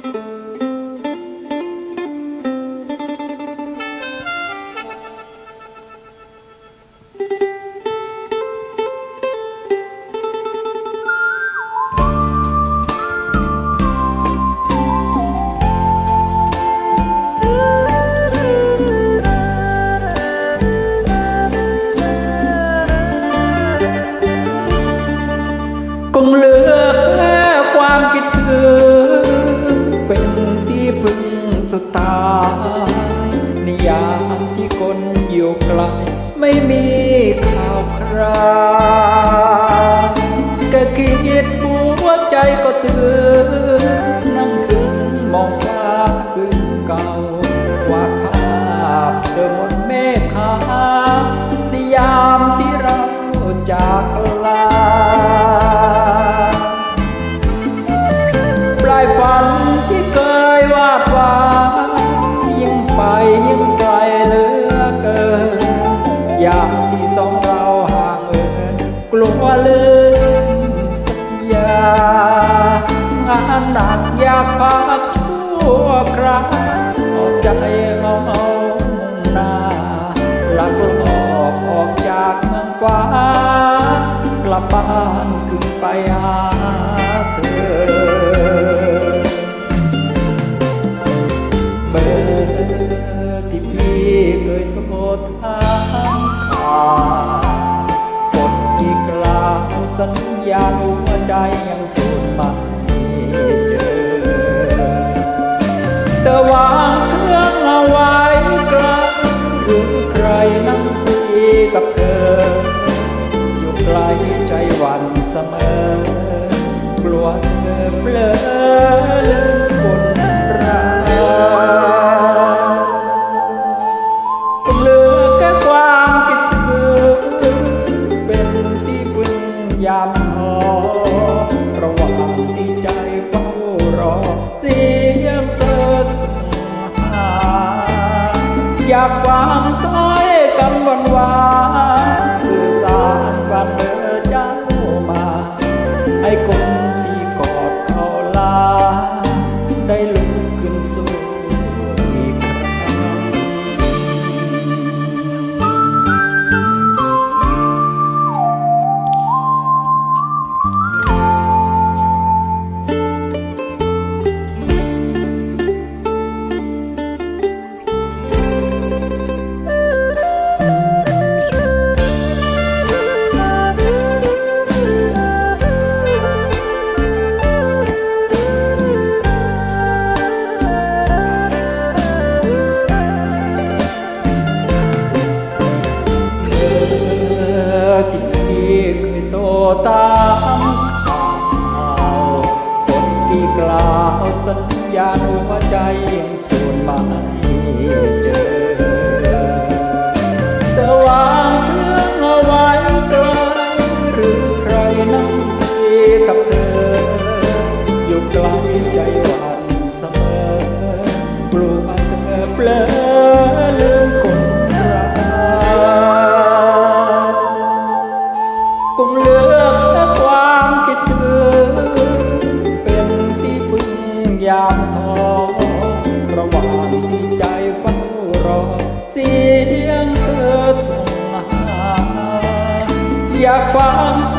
คง สุดท้ายในยามที่คนอยู่ไกลไม่มีข่าวคราวก็คิดหัวใจก็ตื่นนั่งซึ้งมองฟ้าคืนเก่าวาดภาพเดิมบนเมฆขาวในยามที่เราจากลาปลายฝัน ลัวลืมสัญญางานหนักอยากพักชั่วคราวเอาใจเอาเอาหน้าหลักหลอบออกจากเมืองฟ้ากลับบ้านขึ้นไปหาเธอเบอร์ที่พี่เคยโทรถามข่าวกดที่กล่าว สัญญาณหัวใจยังพูดไม่เจอเธอวางเครื่องเอาไว้กลหรือใครนั่งคุยกับเธอ อยู่ไกลใจหวันเสมอกลัวเธอเปลอำหวานหวานคือสารวันเธอเจ้ามา ไอ้คน สัญญาณหัวใจยังทูลไม่เจอเธอวางเครื่องเอาไว้ไกลหรือใครนั่งคุยกับเธอ อยู่ไกลใจหวั่นเสมอ กลัวเธอเปลอ 忘